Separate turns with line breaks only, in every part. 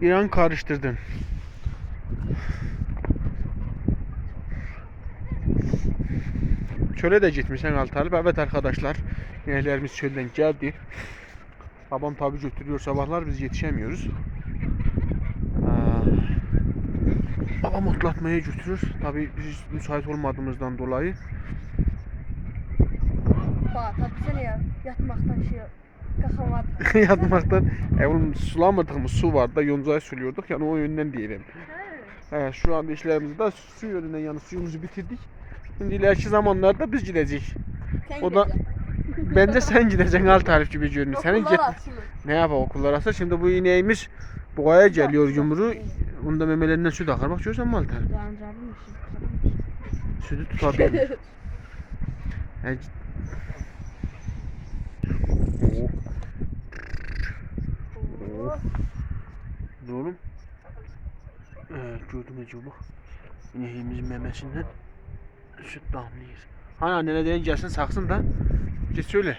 Bir an karıştırdın. Çöle de gitmişsen Altarlı. Evet arkadaşlar. İneklerimiz çölden geldi. Babam tabi götürüyor sabahlar biz yetişemiyoruz. Aa, babam otlatmaya götürür. Tabi biz müsait olmadığımızdan dolayı.
Bak tabii sen ya yatmaktan şey kakamadı.
Yatmaktan e, oğlum sulamadık mı su var da yoncayı sülüyorduk yani o yönden diyelim. Evet, şu anda işlerimizi de su yönünden yani suyumuzu bitirdik. Şimdi ileriki zamanlarda biz gideceğiz.
Sen
O da-
gideceksin.
Bence sen gideceksin al tarif gibi görünüyor. Senin git ne yapar okullar açılır. Şimdi bu ineğimiz boğaya geliyor yumru. Onda memelerinden süt akar. Bak Altar?
Yandırabilir misin?
Sütü tutabilir. Yani... Oh. Ne oğlum? Evet acaba bak. İneğimizin memesinden süt damlıyor. Hani annene deyin gelsin saksın da. Git söyle.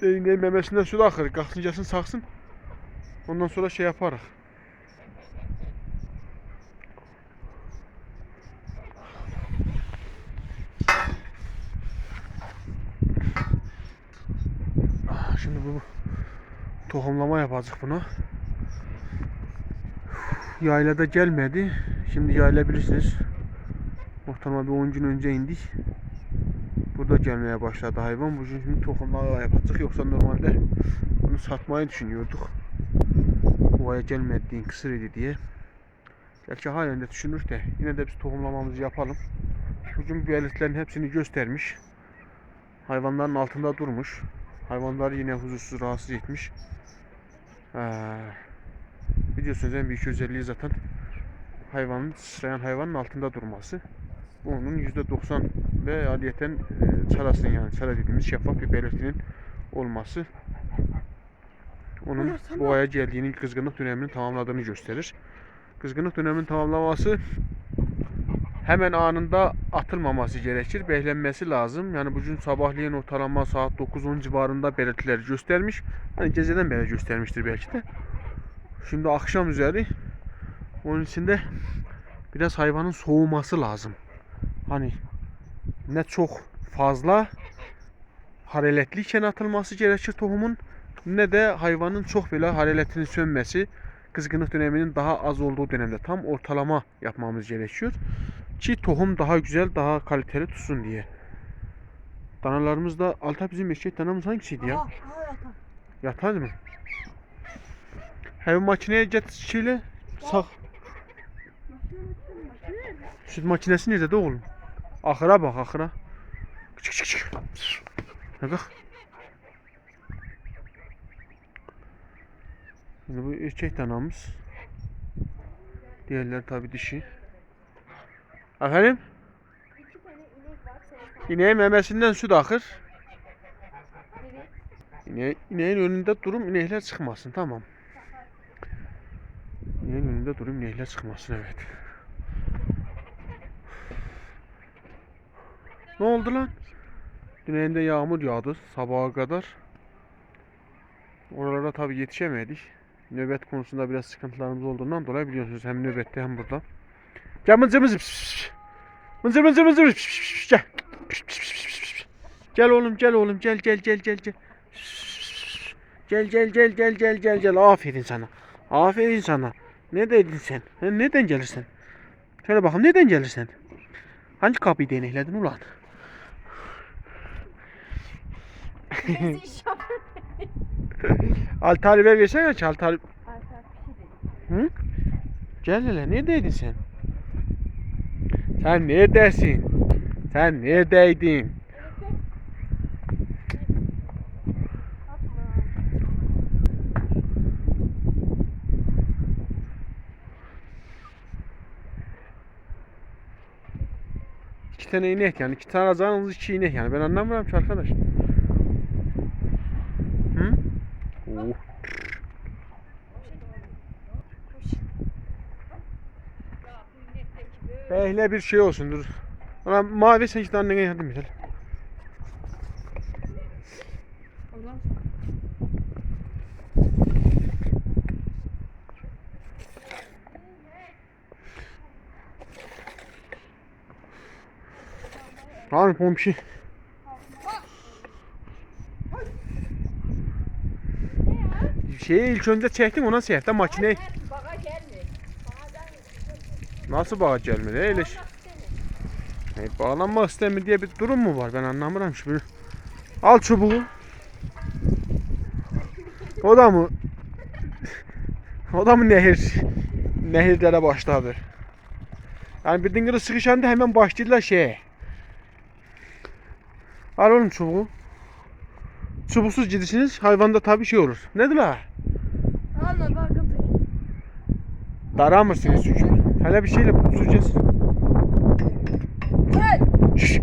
Deyin deyin memesinden süt akır. Kalksın gelsin saksın. Ondan sonra şey yaparız. Ah, Şimdi bu tohumlama yapacak bunu. Yaylada gelmedi. Şimdi yayla bilirsiniz. Ortalama bir 10 gün önce indik. Burada gelmeye başladı hayvan. Bu gün şimdi tohumlama yapacak. Yoksa normalde bunu satmayı düşünüyorduk. Ovaya gelmediğin kısır idi diye. Gerçi halen de düşünür de yine de biz tohumlamamızı yapalım. Bugün belirtilerin hepsini göstermiş. Hayvanların altında durmuş. Hayvanları yine huzursuz rahatsız etmiş. Ee, biliyorsunuz en büyük özelliği zaten hayvanın sıçrayan hayvanın altında durması. Bu onun %90 ve adiyeten e, çarasın yani çara dediğimiz şeffaf bir belirtinin olması onun boğaya geldiğinin kızgınlık dönemini tamamladığını gösterir. Kızgınlık döneminin tamamlaması hemen anında atılmaması gerekir. Beklenmesi lazım. Yani bugün sabahleyin ortalama saat 9-10 civarında belirtileri göstermiş. Hani geceden beri göstermiştir belki de. Şimdi akşam üzeri onun içinde biraz hayvanın soğuması lazım. Hani ne çok fazla hararetliyken atılması gerekir tohumun ne de hayvanın çok böyle hararetinin sönmesi kızgınlık döneminin daha az olduğu dönemde tam ortalama yapmamız gerekiyor ki tohum daha güzel, daha kaliteli tutsun diye. Danalarımız da alta bizim eşek danamız hangisiydi ya?
Aha, aha yatan.
Mı? Hayvan makineye get şeyle sak. Süt makinesi nerede de oğlum? Ahıra bak ahıra. Küçük küçük küçük. Ne bak. Şimdi bu erkek danamız. Diğerleri tabi dişi. Efendim?
İki tane inek var.
İneğin memesinden süt akır. İne, ineğin önünde durum inekler çıkmasın tamam. İneğin önünde durum inekler çıkmasın evet. Ne oldu lan? Düneyinde yağmur yağdı sabaha kadar. Oralara tabi yetişemedik. Nöbet konusunda biraz sıkıntılarımız olduğundan dolayı biliyorsunuz hem nöbette hem burada. Gel mıncır mıncır. Mıncır mıncır mıncır. Gel. Gel oğlum gel oğlum gel gel gel gel gel. Gel gel gel gel gel gel gel. Aferin sana. Aferin sana. Ne dedin sen? Ha, neden gelirsin? Şöyle bakalım neden gelirsin? Hangi kapıyı deneyledin ulan? Altari ver versene aç
şey dedi.
Hı? Gel hele neredeydin sen? Sen neredesin? Sen neredeydin? İki tane inek yani. iki tane alacağınız iki inek yani. Ben anlamıyorum ki arkadaş. aleyhine bir şey olsun dur. Ama mavi seçti annene yardım
edelim.
Lan pomşi. Şey. Şeyi ilk önce çektim ondan sonra makineyi. Nasıl bağa gelmedi öyle şey. E, bağlanmak istemiyor diye bir durum mu var ben anlamıyorum şimdi. Al çubuğu. O da mı? O da mı nehir? Nehirlere başladı. Yani bir dingili sıkışanda hemen başladılar şeye. Al oğlum çubuğu. Çubuksuz gidişiniz hayvanda tabii şey olur. Nedir la?
Anla bak kızı.
Daramırsınız çünkü. Hele bir şeyle tutacağız.
Gel.
Şşş.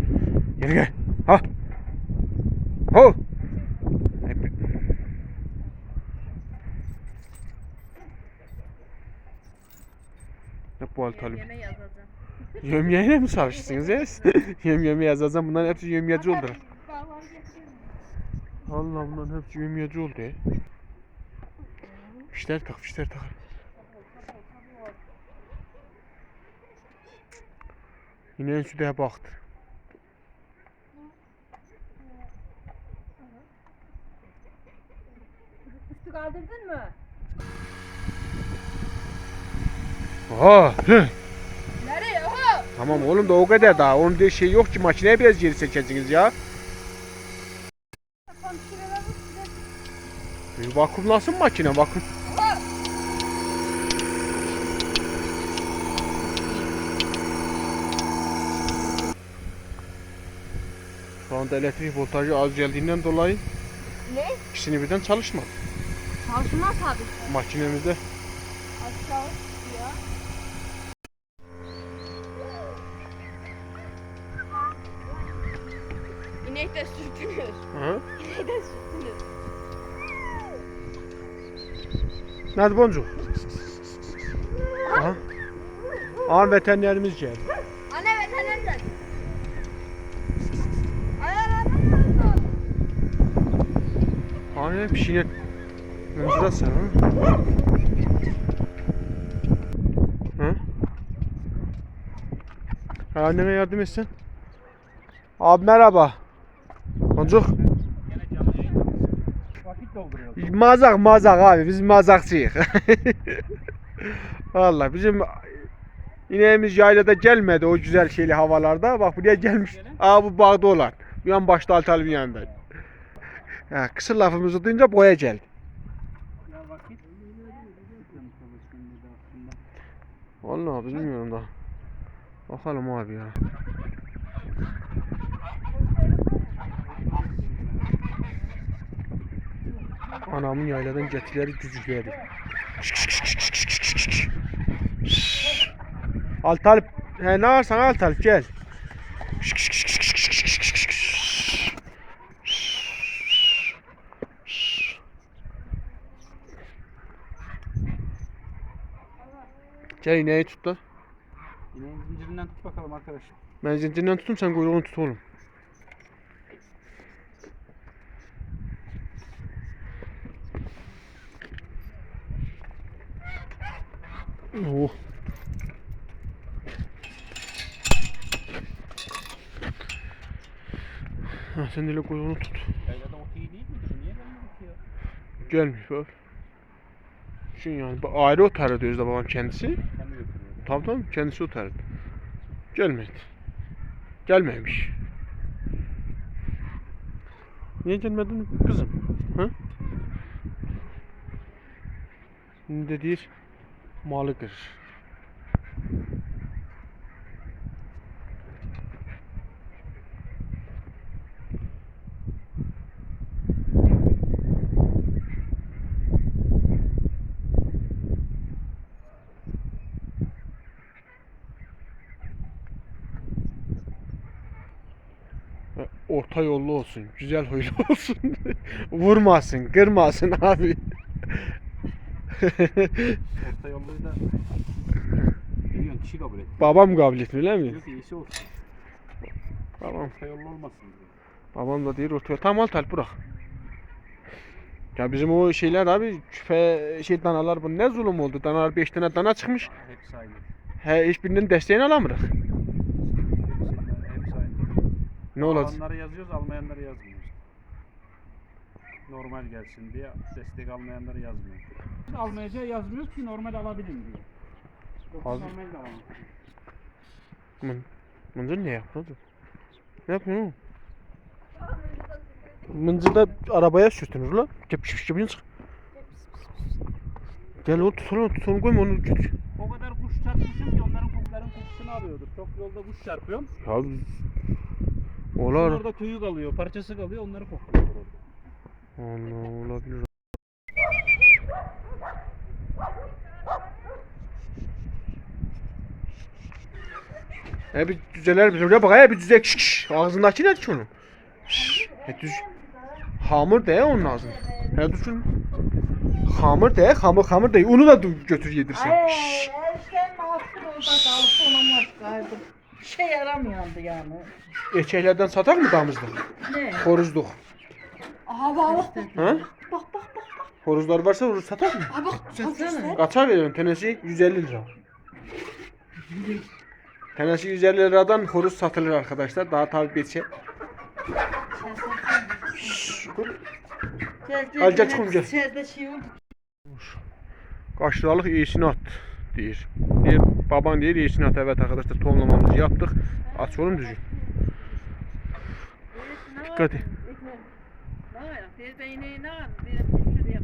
Geri gel. Ha. Ho. Ne bu
yazacağım.
Yömyeyle mi çalıştınız ya? Yömyemi yazacağım. Bunların hepsi yömyeci oldu. Allah bunların hepsi yömyeci oldu ya. Fişler tak, fişler tak. Yine en südeye baktı.
Üstü kaldırdın mı?
Oha! Hı.
Nereye? Oha!
Tamam oğlum da o kadar daha. Onun diye şey yok ki makineye biraz geri çekeceksiniz ya.
Komşulara bak size.
Bir vakumlasın makine vakum.
Oha!
Şu anda elektrik voltajı az geldiğinden dolayı
Ne?
ikisini birden çalışmadı.
Çalışmaz tabii.
Makinemizde
Aşağı ya. İnek de sürtünür.
Hı?
İnek de sürtünür.
Nerede boncuk? Aha. Aha veterinerimiz geldi. Bir şeyine Menzirası ha? Hı? Ha, Annene yardım etsin. Abi merhaba. Boncuk. Mazak mazak abi biz mazakçıyız. Vallahi bizim ineğimiz yaylada gelmedi o güzel şeyli havalarda. Bak buraya gelmiş. Aa bu bağda olan. Bir an başta altalım yanında. Ha, kısır lafımızı duyunca boya geldi. Vallahi bilmiyorum da. Bakalım abi ya. Anamın yayladan getileri cücükleri. Altalip, he ne varsan Altalip gel. Gel ineği tut da.
İneğin zincirinden tut bakalım arkadaş.
Ben zincirinden tuttum sen kuyruğunu tut oğlum. Oh. Ha, sen de kuyruğunu tut.
Yaylada ot iyi değil miydi? Niye gelmedik ya?
Gelmiş bak. Şu yani bu ayrı otarı diyoruz da babam kendisi. Tamam tamam kendisi otarı. Gelmedi. Gelmemiş. Niye gelmedin kızım? Ha? Ne değil? Malıdır. E, Orta yollu olsun, güzel huylu olsun. Vurmasın, kırmasın abi.
Orta da biliyorsun kişi kabul et.
Babam kabul etmiyor değil mi?
Diyor ki iyisi olsun.
Tamam.
Orta yollu olmasın diyor.
Babam da diyor ortaya. Tamam al talp bırak. Ya bizim o şeyler abi küfe şey danalar bu ne zulüm oldu. Danalar 5 tane dana çıkmış.
Hepsi aynı.
He hiçbirinin desteğini alamırız. Ne olacak?
Alanları yazıyoruz, almayanları yazmıyoruz. Normal gelsin diye destek almayanları yazmıyoruz. Almayacağı yazmıyoruz ki normal alabilin diye. Yoksa
Abi-
normal de alamaz.
Mın, mıncır ne yaptı? Ne yapıyorsun oğlum? Mıncır da arabaya sürtünür lan. Gel piş piş yapıyorsun. Gel oğlum tut onu tut onu koyma onu götür.
O kadar kuş çarpmışım ki onların kokuların kokusunu alıyordur. Çok yolda kuş çarpıyorum.
Ya Olar.
Orada tüyü kalıyor, parçası kalıyor, onları kokluyor.
Allah olabilir. E bir düzeler bir buraya bak ya bir düzek şş, şş. ağzındaki ne şunu? Şş, e düz. Hamur de onun ağzında. He düşün. Hamur de hamur hamur de onu da götür yedirsin.
Ay,
Şş.
sen mahsul orada kalıp olamaz galiba. Şey yaramıyordu yani.
Erkeklerden satak mı damızda?
Ne?
Horuzluk.
Aha bak.
Ha?
Bak bak bak.
Horuzlar varsa horuz satak mı?
Aha bak.
Satsana.
Kaça veriyorsun? Tanesi 150 lira. Tanesi 150 liradan horuz satılır arkadaşlar. Daha tabi bir şey.
Gel,
Al, gel çıkalım, gel.
İçeride şey oldu.
Kaç liralık iyisini at deyir. Deyir, baban deyir iyisini at. Evet arkadaşlar tohumlamamızı yaptık. Aç oğlum düzgün. Dikkat et.
Değil?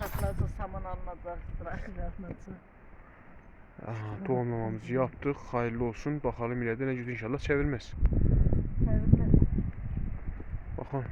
Saklası saman almazlar. Bırakmazlar.
Aha, tohumlamamızı yaptık. Hayırlı olsun. Bakalım ileride ne güzel inşallah çevirmez.
Sevimli.
Bakalım.